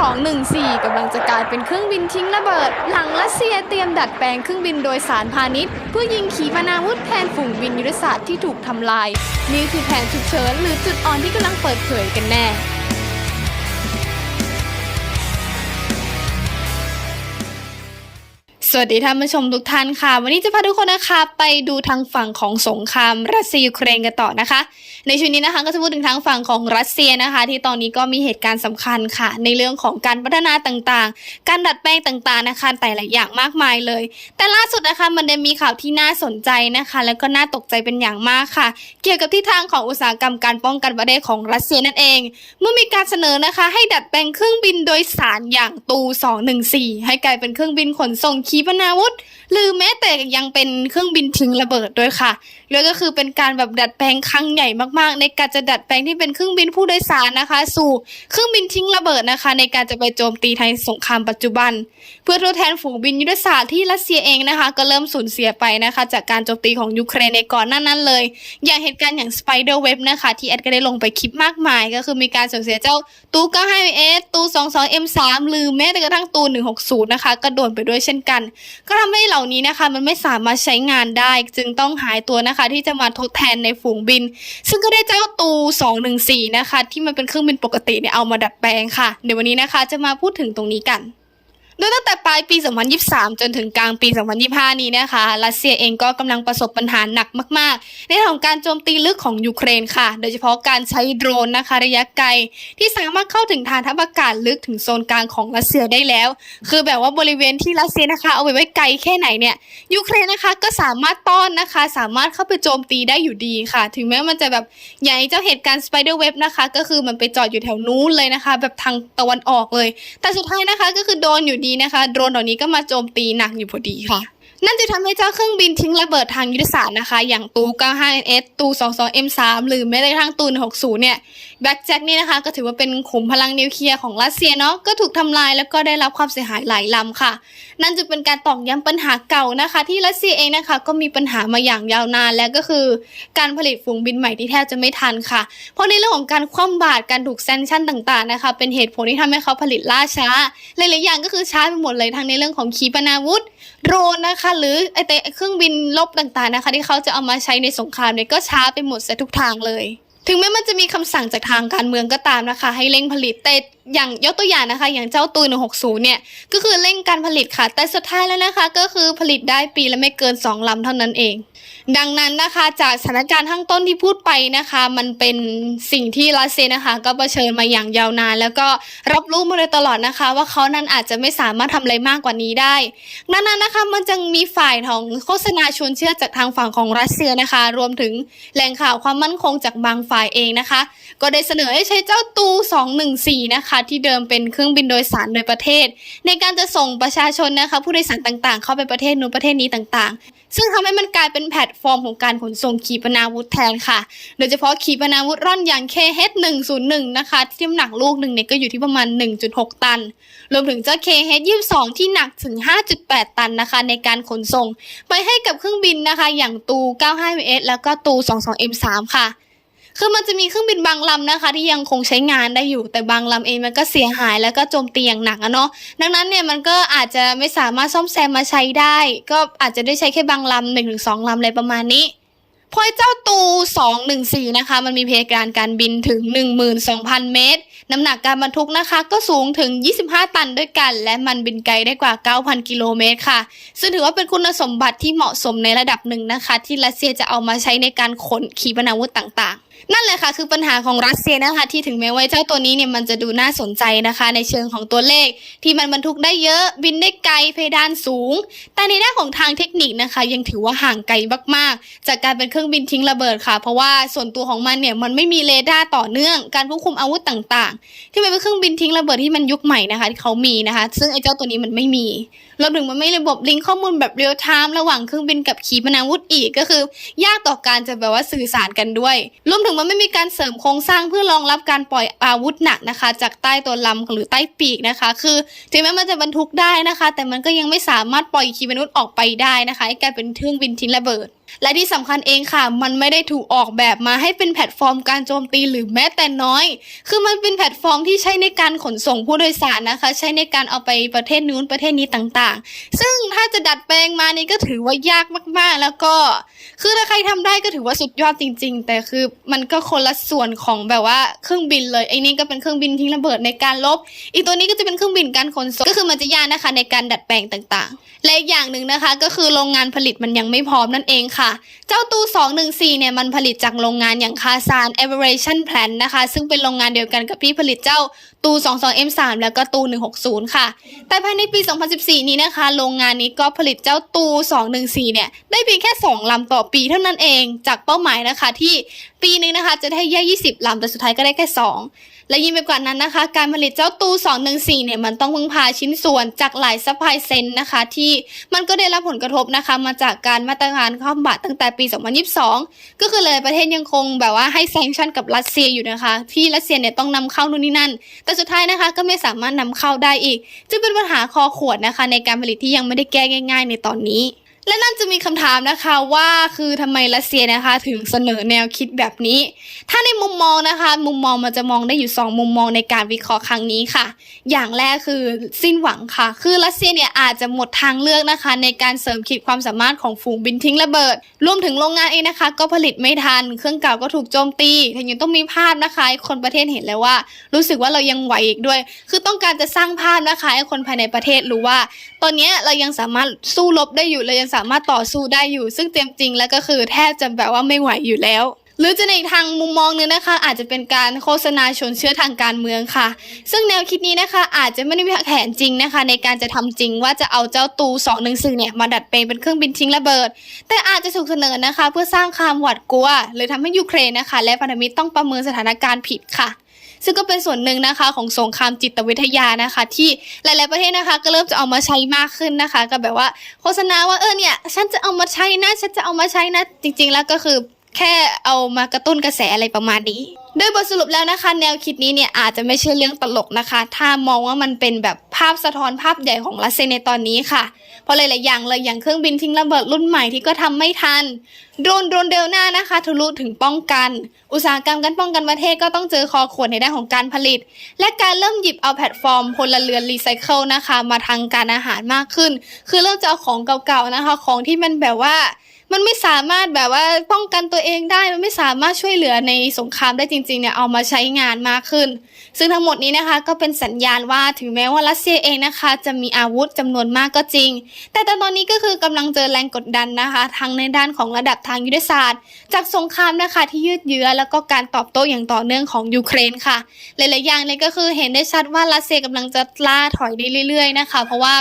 214กำลังจะกลายเป็นเครื่องบินทิ้งระเบิด หลังรัสเซียเตรียมดัดแปลงเครื่องบินโดยสารพาณิชย์ เพื่อยิงขีปนาวุธแทนฝูงบินยุทธศาสตร์ที่ถูกทำลาย นี่คือแผนฉุกเฉินหรือจุดอ่อนที่กำลังเปิดเผยกันแน่ สวัสดีท่านผู้ชมทุกท่านค่ะ วันนี้จะพาทุกคนนะคะไปดูทางฝั่งของสงครามรัสเซียยูเครนกันต่อนะคะ ในช่วงนี้นะคะก็จะพูดถึงทางฝั่งของรัสเซียนะคะ ที่ตอนนี้ก็มีเหตุการณ์สำคัญค่ะ ในเรื่องของการพัฒนาต่างๆ การดัดแปลงต่างๆนะคะแต่หลายอย่างมากมายเลย แต่ล่าสุดนะคะมันได้มีข่าวที่น่าสนใจนะคะ แล้วก็น่าตกใจเป็นอย่างมากค่ะ เกี่ยวกับทิศทางของอุตสาหกรรมการป้องกันประเทศของรัสเซียนั่นเอง เมื่อมีการเสนอนะคะ ให้ดัดแปลงเครื่องบินโดยสารอย่างตู 214 ให้กลายเป็นเครื่องบินขนส่งขีปนาวุธ หรือแม้แต่ยังเป็นเครื่องบินทิ้งระเบิดด้วยค่ะ แล้วก็คือเป็นการแบบดัดแปลงครั้งใหญ่มากๆ ในการจะดัดแปลงที่เป็นเครื่องบินผู้โดยสารนะคะ สู่เครื่องบินทิ้งระเบิดนะคะ ในการจะไปโจมตีไทยสงครามปัจจุบัน เพื่อทดแทนฝูงบินยุทธศาสตร์ที่รัสเซียเองนะคะ ก็เริ่มสูญเสียไปนะคะ จากการโจมตีของยูเครนในก่อนหน้านั้นเลย อย่างเหตุการณ์อย่าง Spider Web นะคะ ที่แอดก็ได้ลงไปคลิปมากมาย ก็คือมีการสูญเสียเจ้าตู 95S ตู 22M3 หรือแม้แต่กระทั่งตู 160 นะคะ ก็โดนไปด้วยเช่นกัน ก็ทำให้เหล่านี้นะคะ มันไม่สามารถใช้งานได้ จึงต้องหายตัวนะคะที่จะมาทดแทนในฝูงบิน ซึ่งก็ได้เจ้าตู 214 นะคะ ที่มันเป็นเครื่องบินปกติเนี่ยเอามาดัดแปลงค่ะ เดี๋ยววันนี้นะคะจะมาพูดถึงตรงนี้กัน โดยตั้งแต่ปลายปี 2023 จนถึงกลางปี 2025 นี้นะคะ รัสเซียเองก็กำลังประสบปัญหาหนักมาก ๆ ในเรื่องของการโจมตีลึกของยูเครนค่ะ โดยเฉพาะการใช้โดรนนะคะระยะไกล ที่สามารถเข้าถึงฐานทัพอากาศลึกถึงโซนกลางของรัสเซียได้แล้ว คือแบบว่าบริเวณที่รัสเซียนะคะเอาไว้ไว้ไกลแค่ไหนเนี่ย ยูเครนนะคะก็สามารถต้อนนะคะ สามารถเข้าไปโจมตีได้อยู่ดีค่ะ ถึงแม้มันจะแบบอย่างเจ้าเหตุการณ์ Spider Web นะคะ ก็คือมันไปจอดอยู่แถวนู้นเลยนะคะ แบบทางตะวันออกเลย แต่สุดท้ายนะคะก็คือโดนอยู่ดีนะคะ โดรนเหล่านี้ก็มาโจมตีหนักอยู่พอดีค่ะ นั่นจะทำให้เจ้าเครื่องบินทิ้งระเบิดทางยุทธศาสตร์นะคะ อย่างตู 95S ตู 22M3 หรือแม้แต่กระทั่งตู160 เนี่ยแบ็กแจ็คนี่นะคะ ก็ถือว่าเป็นขุมพลังนิวเคลียร์ของรัสเซียเนาะก็ถูกทำลายแล้วก็ได้รับความเสียหายหลายลำค่ะ นั่นจะเป็นการตอกย้ำปัญหาเก่านะคะ ที่รัสเซียเองนะคะ ก็มีปัญหามาอย่างยาวนานแล้วก็คือ การผลิตฝูงบินใหม่ที่แทบจะไม่ทันค่ะ เพราะในเรื่องของการคว่ำบาตรการถูกแซงชั่นต่างๆนะคะ เป็นเหตุผลที่ทำให้เขาผลิตล่าช้าหลายๆอย่างก็คือช้าไปหมดเลยทั้งในเรื่องของขีปนาวุธโดรนนะคะหรือไอเตเครื่องบินลบต่างๆนะคะ ที่เขาจะเอามาใช้ในสงครามเนี่ยก็ช้าไปหมดเสียทุกทางเลย ถึงแม้มันจะมีคำสั่งจากทางการเมืองก็ตามนะคะ ให้เร่งผลิตแต่อย่างยกตัวอย่างนะคะ อย่างเจ้าตูน160 เนี่ย ก็คือเร่งการผลิตค่ะ แต่สุดท้ายแล้วนะคะ ก็คือผลิตได้ปีละไม่เกิน 2 ลำเท่านั้นเอง ดังนั้นนะคะจากสถานการณ์ข้างต้นที่พูดไปนะคะ มันเป็นสิ่งที่รัสเซียนะคะ ก็เผชิญมาอย่างยาวนาน แล้วก็รับรู้มาโดยตลอดนะคะ ว่าเขานั้นอาจจะไม่สามารถทำอะไรมากกว่านี้ได้ดังนั้นนะคะมันจึงมีฝ่ายของโฆษณาชวนเชื่อจากทางฝั่งของรัสเซียนะคะ รวมถึงแหล่งข่าวความมั่นคงจากบางฝ่ายเองนะคะ ก็ได้เสนอให้ใช้เจ้าตู214นะคะที่เดิมเป็นเครื่องบินโดยสารโดยประเทศ ในการจะส่งประชาชนนะคะผู้โดยสารต่างๆ เข้าไปประเทศนู้นประเทศนี้ต่างๆ ซึ่งทำให้มันกลายเป็นแพลตฟอร์มของการขนส่งขีปนาวุธแทนค่ะ โดยเฉพาะขีปนาวุธร่อนอย่าง KH101 นะคะที่น้ำหนักลูกหนึ่งเนี่ยก็อยู่ที่ประมาณ 1.6 ตัน รวมถึงเจ้า KH22 ที่หนักถึง 5.8 ตันนะคะ ในการขนส่ง ไปให้กับเครื่องบินนะคะ อย่างตู 95MS แล้วก็ตู 22M3 ค่ะ คือมันจะมีเครื่องบินบางลำนะคะ ที่ยังคงใช้งานได้อยู่แต่บางลำเองมันก็เสียหายแล้วก็โจมตีอย่างหนักอะเนาะดังนั้นเนี่ยมันก็อาจจะไม่สามารถซ่อมแซมมาใช้ได้ ก็อาจจะได้ใช้แค่บางลำหนึ่งถึงสองลำอะไรประมาณนี้พอไอ้เจ้าตู 214 นะคะ มันมีเพดานการบินถึง 12,000 เมตร น้ำหนักการบรรทุกนะคะ ก็สูงถึง 25 ตันด้วยกัน และมันบินไกลได้กว่า 9,000 กิโลเมตรค่ะ ซึ่งถือว่าเป็นคุณสมบัติที่เหมาะสมในระดับหนึ่งนะคะ ที่รัสเซียจะเอามาใช้ในการขนขีปนาวุธต่างๆ นั่นแหละค่ะคือปัญหาของรัสเซียนะคะที่ถึงแม้ว่าเจ้าตัวนี้เนี่ยมันจะดูน่าสนใจนะคะ ในเชิงของตัวเลข ที่มันบรรทุกได้เยอะบินได้ไกลเพดานสูง แต่ในด้านของทางเทคนิคนะคะ ยังถือว่าห่างไกลมากๆ จากการเป็นเครื่องบินทิ้งระเบิดค่ะ เพราะว่าส่วนตัวของมันเนี่ยมันไม่มีเรดาร์ต่อเนื่องการควบคุมอาวุธต่างๆ ที่มันเป็นเครื่องบินทิ้งระเบิดที่มันยุคใหม่นะคะที่เขามีนะคะ ซึ่งไอ้เจ้าตัวนี้มันไม่มีรวมถึงมันไม่ระบบลิงก์ข้อมูลแบบเรียลไทม์ระหว่างเครื่องบินกับขีปนาวุธอีกก็คือ ยากต่อการจะแบบว่าสื่อสารกันด้วยรวมถึงมันไม่มีการเสริมโครงสร้างเพื่อรองรับการปล่อยอาวุธหนักนะคะ จากใต้ตัวลำหรือใต้ปีกนะคะ คือถึงแม้มันจะบรรทุกได้นะคะ แต่มันก็ยังไม่สามารถปล่อยขีปนาวุธออกไปได้นะคะให้กลายเป็นเครื่องบินทิ้งระเบิด และที่สำคัญเองค่ะ มันไม่ได้ถูกออกแบบมาให้เป็นแพลตฟอร์มการโจมตีหรือแม้แต่น้อย คือมันเป็นแพลตฟอร์มที่ใช้ในการขนส่งผู้โดยสารนะคะ ใช้ในการเอาไปประเทศนู้นประเทศนี้ต่างๆ ซึ่งถ้าจะดัดแปลงมานี่ก็ถือว่ายากมากๆ แล้วก็ คือถ้าใครทำได้ก็ถือว่าสุดยอดจริง ๆ แต่คือมันก็คนละส่วนของแบบว่าเครื่องบินเลยไอ้นี่ก็เป็นเครื่องบินทิ้งระเบิดในการลบ อีกตัวนี้ก็จะเป็นเครื่องบินการขนส่งก็คือมันจะยากนะคะในการดัดแปลงต่างๆ และอีกอย่างหนึ่งนะคะ ก็คือโรงงานผลิตมันยังไม่พร้อมนั่นเองค่ะเจ้าตู214 เนี่ยมันผลิตจากโรงงานอย่างคาซาน Aviation Plant นะคะ ซึ่งเป็นโรงงานเดียวกันกับที่ผลิตเจ้าตู 22M3 แล้วก็ตู160 ค่ะ แต่ภายในปี 2014 นี้นะคะ โรงงานนี้ก็ผลิตเจ้าตู214 เนี่ย ได้เพียงแค่ 2 ลำต่อปีเท่านั้นเอง จากเป้าหมายนะคะที่ปีนึงนะคะจะได้แค่20 ลำแต่สุดท้ายก็ได้แค่ 2 และยิ่งไปกว่านั้นนะคะ การผลิตเจ้าตู214 เนี่ยมันต้องพึ่งพาชิ้นส่วนจากหลายซัพพลายเซนนะคะ ที่มันก็ได้รับผลกระทบนะคะ มาจากการมาตรการข้ามบัตรตั้งแต่ปี 2022 ก็คือหลยประเทศยังคงแบบว่าให้แซงชั่นกับรัสเซียอยู่นะคะ ที่รัสเซียเนี่ยต้องนำเข้านู่นนี่นั่น แต่สุดท้ายนะคะก็ไม่สามารถนำเข้าได้อีก จึงเป็นปัญหาคอขวดนะคะ ในการผลิตที่ยังไม่ได้แก้ง่าย ๆ ในตอนนี้ และนั่นจะมีคำถามนะคะว่าคือทำไมรัสเซียนะคะ ถึงเสนอแนวคิดแบบนี้ ถ้าในมุมมองนะคะ มุมมองมันจะมองได้อยู่ 2 มุมมองในการวิเคราะห์ครั้งนี้ค่ะ อย่างแรกคือสิ้นหวังค่ะ คือรัสเซียเนี่ยอาจจะหมดทางเลือกนะคะ ในการเสริมขีดความสามารถของฝูงบินทิ้งระเบิด รวมถึงโรงงานเองนะคะ ก็ผลิตไม่ทัน เครื่องเก่าก็ถูกโจมตีแถมยังต้องมีภาพนะคะให้คนประเทศเห็นเลยว่า รู้สึกว่าเรายังไหวอีกด้วย คือต้องการจะสร้างภาพนะคะให้คนภายในประเทศรู้ว่า ตอนนี้เรายังสามารถสู้รบได้อยู่เรายังสามารถต่อสู้ได้อยู่ ซึ่งเต็มจริงแล้วก็คือแทบจะแบบว่าไม่ไหวอยู่แล้ว หรือจะในทางมุมมองหนึงนะคะ อาจจะเป็นการโฆษณาชวนเชื่อทางการเมืองค่ะ ซึ่งแนวคิดนี้นะคะอาจจะไม่ได้มีแผนจริงนะคะ ในการจะทำจริงว่าจะเอาเจ้าตู2 1 4เนี่ยมาดัดแปลงเป็นเครื่องบินทิ้งระเบิด แต่อาจจะถูกเสนอนะคะ เพื่อสร้างความหวาดกลัวหรือทำให้ยูเครนนะคะ และพันธมิตรต้องประเมินสถานการณ์ผิดค่ะซึ่งก็เป็นส่วนหนึ่งนะคะของสงครามจิตวิทยานะคะ ที่หลาย ๆ ประเทศนะคะ ก็เริ่มจะเอามาใช้มากขึ้นนะคะ ก็แบบว่าโฆษณาว่าเออเนี่ย ฉันจะเอามาใช้นะ ฉันจะเอามาใช้นะ จริง ๆ แล้วก็คือ แค่เอามากระตุ้นกระแสอะไรประมาณนี้ โดยบทสรุปแล้วนะคะ แนวคิดนี้เนี่ยอาจจะไม่ใช่เรื่องตลกนะคะ ถ้ามองว่ามันเป็นแบบภาพสะท้อนภาพใหญ่ของรัสเซียในตอนนี้ค่ะ เพราะหลาย ๆ อย่างเลยอย่างเครื่องบินทิ้งระเบิดรุ่นใหม่ที่ก็ทำไม่ทัน โดนโดนเดลหน้านะคะทะลุถึงป้องกัน อุตสาหกรรมการป้องกันประเทศก็ต้องเจอคอขวดในด้านของการผลิต และการเริ่มหยิบเอาแพลตฟอร์มพลเรือนรีไซเคิลนะคะ มาทางการอาหารมากขึ้น คือเริ่มจะเอาของเก่า ๆ นะคะ ของที่มันแบบว่า มันไม่สามารถแบบว่าป้องกันตัวเองได้ มันไม่สามารถช่วยเหลือในสงครามได้จริงๆเนี่ยเอามาใช้งานมากขึ้น ซึ่งทั้งหมดนี้นะคะก็เป็นสัญญาณว่าถึงแม้ว่ารัสเซียเองนะคะ จะมีอาวุธจำนวนมากก็จริง แต่ตอนนี้ก็คือกำลังเจอแรงกดดันนะคะ ทั้งในด้านของระดับทางยุทธศาสตร์ จากสงครามนะคะที่ยืดเยื้อแล้วก็การตอบโต้อย่างต่อเนื่องของยูเครนค่ะ หลายๆอย่างเลยก็คือเห็นได้ชัดว่ารัสเซียกำลังจะล่าถอยได้เรื่อยๆนะคะ เพราะว่า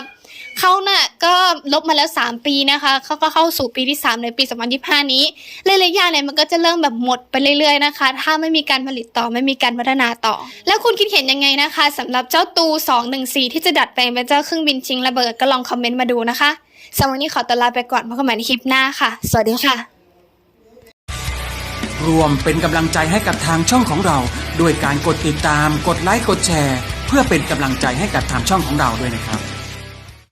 เขาเน่ะก็ลบมาแล้ว 3 ปีนะคะเขาก็เข้าสู่ปีที่ 3 ในปี 2025 นี้หลายๆอย่างเนี่ยมันก็จะเริ่มแบบหมดไปเรื่อยๆนะคะ ถ้าไม่มีการผลิตต่อไม่มีการพัฒนาต่อ แล้วคุณคิดเห็นยังไงนะคะสำหรับเจ้าตู 214 ที่จะดัดแปลงเป็นเจ้าเครื่องบินชิงระเบิดก็ลองคอมเมนต์มาดูนะคะสำหรับวันนี้ขอตัวลาไปก่อนพบกันใหม่ในคลิปหน้าค่ะ สวัสดีค่ะ รวมเป็นกำลังใจให้กับทางช่องของเรา ด้วยการกดติดตาม กดไลค์ กดแชร์ เพื่อเป็นกำลังใจให้กับทางช่องของเราด้วยนะครับ